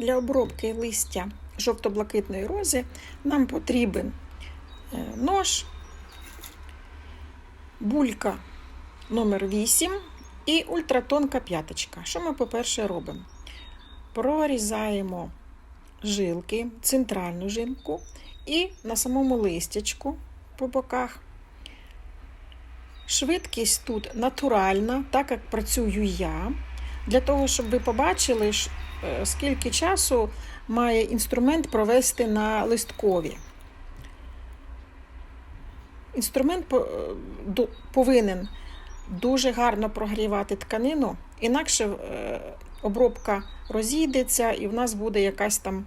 Для обробки листя жовто-блакитної рози нам потрібен е, нож, булька номер 8 і ультратонка п'яточка. Що ми, по-перше, робимо? Прорізаємо жилки, центральну жилку і на самому листячку по боках. Швидкість тут натуральна, так як працюю я. Для того, щоб ви побачили, скільки часу має інструмент провести на листкові. Інструмент е, повинен дуже гарно прогрівати тканину, інакше е, обробка розійдеться і в нас буде якась там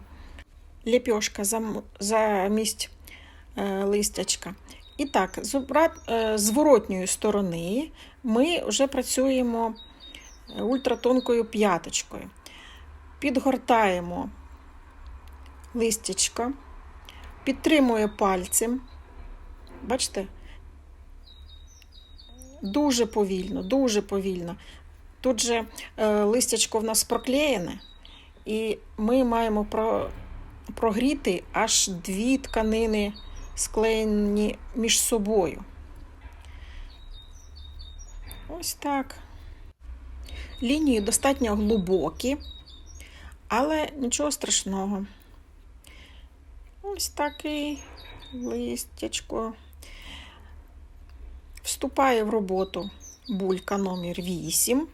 ліпьошка зам- замість е, листячка. І так, з е, зворотньої сторони ми вже працюємо е, ультратонкою п'яточкою. Підгортаємо листячко, підтримує пальцем. Бачите? Дуже повільно, дуже повільно. Тут же е, листячко в нас проклеєне, і ми маємо про, прогріти аж дві тканини склеєні між собою. Ось так. Лінії достатньо глибокі, але нічого страшного. Ось такий листячко. Вступає в роботу булька номер 8.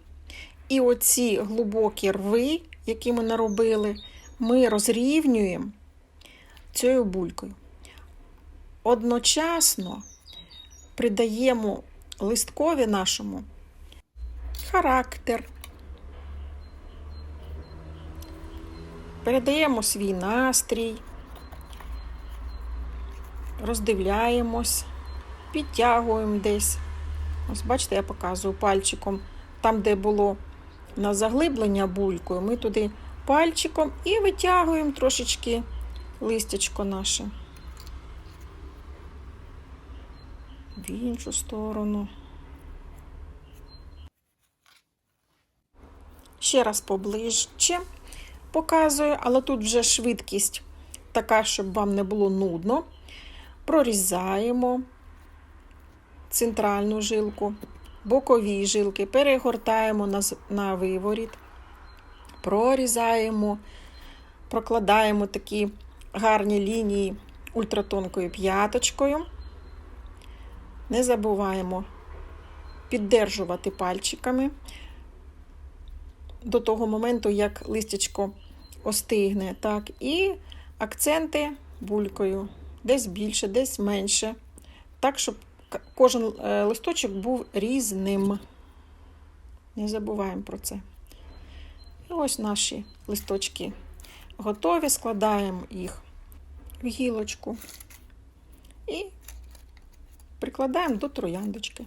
І оці глибокі рви, які ми наробили, ми розрівнюємо цією булькою. Одночасно придаємо листкові нашому характер. Передаємо свій настрій, роздивляємось, підтягуємо десь. Ось бачите, я показую пальчиком там, де було на заглиблення булькою, ми туди пальчиком і витягуємо трошечки листячко наше. В іншу сторону. Ще раз поближче показую, але тут вже швидкість така, щоб вам не було нудно. Прорізаємо центральну жилку, бокові жилки, перегортаємо на, на виворіт, прорізаємо, прокладаємо такі гарні лінії ультратонкою п'яточкою. Не забуваємо піддержувати пальчиками до того моменту, як листячко остигне. Так, і акценти булькою. Десь більше, десь менше. Так, щоб кожен е, листочок був різним. Не забуваємо про це. І ось наші листочки готові, складаємо їх в гілочку і прикладаємо до трояндочки.